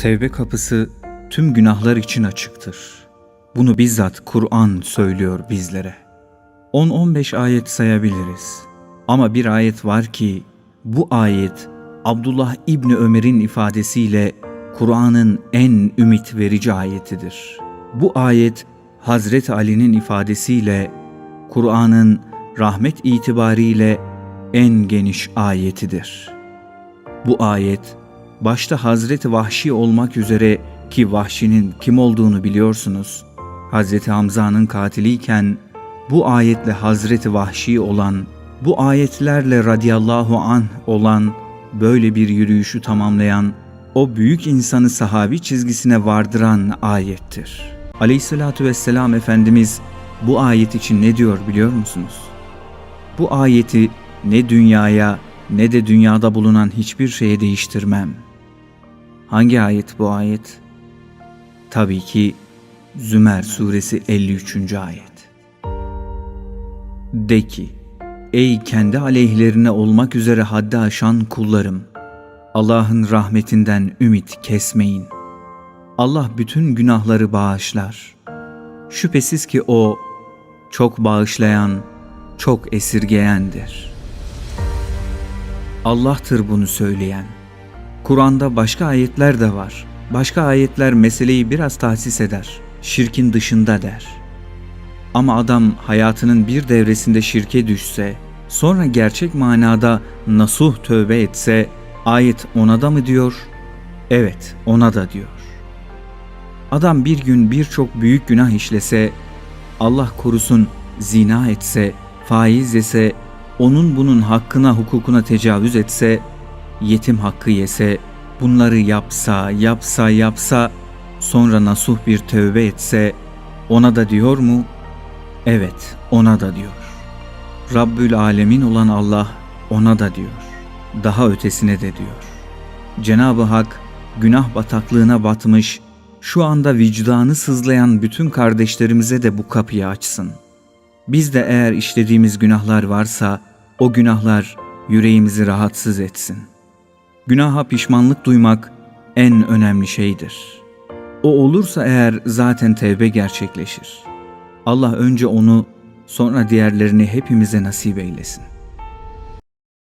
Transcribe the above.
Tevbe kapısı tüm günahlar için açıktır. Bunu bizzat Kur'an söylüyor bizlere. 10-15 ayet sayabiliriz. Ama bir ayet var ki bu ayet Abdullah İbni Ömer'in ifadesiyle Kur'an'ın en ümit verici ayetidir. Bu ayet Hazreti Ali'nin ifadesiyle Kur'an'ın rahmet itibariyle en geniş ayetidir. Bu ayet başta Hazreti Vahşi olmak üzere ki Vahşi'nin kim olduğunu biliyorsunuz. Hazreti Hamza'nın katiliyken bu ayetle Hazreti Vahşi olan, bu ayetlerle radiyallahu an olan, böyle bir yürüyüşü tamamlayan, o büyük insanı sahabi çizgisine vardıran ayettir. Aleyhissalatü vesselam Efendimiz bu ayet için ne diyor biliyor musunuz? Bu ayeti ne dünyaya ne de dünyada bulunan hiçbir şeye değiştirmem. Hangi ayet bu ayet? Tabii ki Zümer suresi 53. ayet. De ki, ey kendi aleyhlerine olmak üzere haddi aşan kullarım, Allah'ın rahmetinden ümit kesmeyin. Allah bütün günahları bağışlar. Şüphesiz ki O çok bağışlayan, çok esirgeyendir. Allah'tır bunu söyleyen. Kur'an'da başka ayetler de var. Başka ayetler meseleyi biraz tahsis eder. Şirkin dışında der. Ama adam hayatının bir devresinde şirke düşse, sonra gerçek manada nasuh tövbe etse, ayet ona da mı diyor? Evet, ona da diyor. Adam bir gün birçok büyük günah işlese, Allah korusun zina etse, faiz yese, onun bunun hakkına hukukuna tecavüz etse, yetim hakkı yese, bunları yapsa, yapsa, yapsa, sonra nasuh bir tövbe etse, ona da diyor mu? Evet, ona da diyor. Rabbül Alemin olan Allah ona da diyor. Daha ötesine de diyor. Cenab-ı Hak günah bataklığına batmış, şu anda vicdanı sızlayan bütün kardeşlerimize de bu kapıyı açsın. Biz de eğer işlediğimiz günahlar varsa o günahlar yüreğimizi rahatsız etsin. Günaha pişmanlık duymak en önemli şeydir. O olursa eğer zaten tevbe gerçekleşir. Allah önce onu sonra diğerlerini hepimize nasip eylesin.